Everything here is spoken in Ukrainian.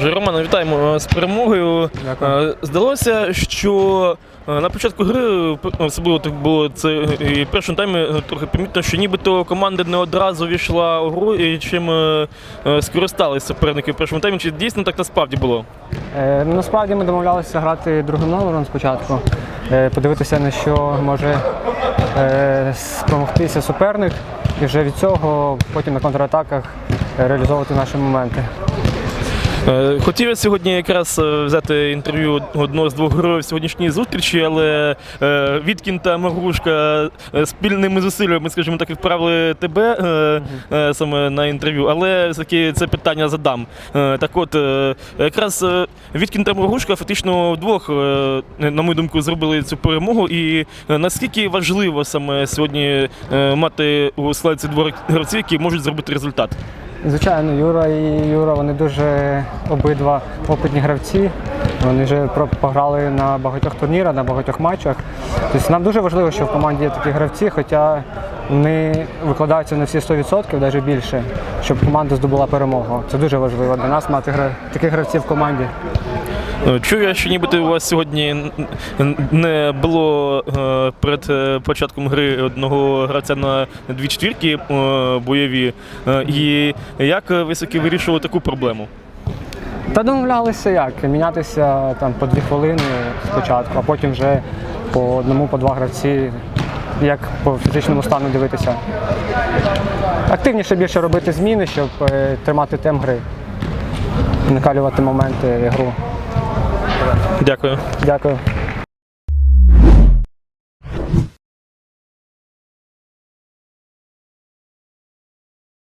Отже, Романе, вітаємо з перемогою. Дякую. Е, Здалося, що е, на початку гри, особливо так було це і в першому таймі е, трохи помітно, що нібито команда не одразу війшла у гру і чим е, е, скористалися суперники в першому таймі. Чи дійсно так насправді було? Е, ну, насправді ми домовлялися грати другим номером спочатку, е, подивитися на що може е, спромогтися суперник, і вже від цього потім на контратаках е, реалізовувати наші моменти. Е, Хотів я сьогодні якраз е, взяти інтерв'ю одного з двох героїв сьогоднішньої зустрічі, але е, Віткін та Маргушка спільними зусиллями, скажімо так, відправили тебе саме на інтерв'ю. Але все-таки це питання задам. Так от, якраз Віткін та Маргушка фактично вдвох, на мою думку, зробили цю перемогу. І наскільки важливо саме сьогодні мати у складі цих двох гравців, які можуть зробити результат? Звичайно, Юра і Юра вони дуже обидва опитні гравці. Вони вже пограли на багатьох турнірах, на багатьох матчах. Тобто нам дуже важливо, що в команді є такі гравці, хоча вони викладаються на всі 100%, навіть більше, щоб команда здобула перемогу. Це дуже важливо для нас мати таких гравців в команді. Е, Чую я, що нібито у вас сьогодні не було е, перед е, початком гри одного гравця на дві четвірки бойові. І як ви все-таки вирішували таку проблему? Та домовлялися як? Мінятися там по дві хвилини спочатку, а потім вже по одному, по два гравці, як по фізичному стану дивитися. Активніше більше робити зміни, щоб тримати темп гри, накалювати моменти гру. Дякую. Дякую.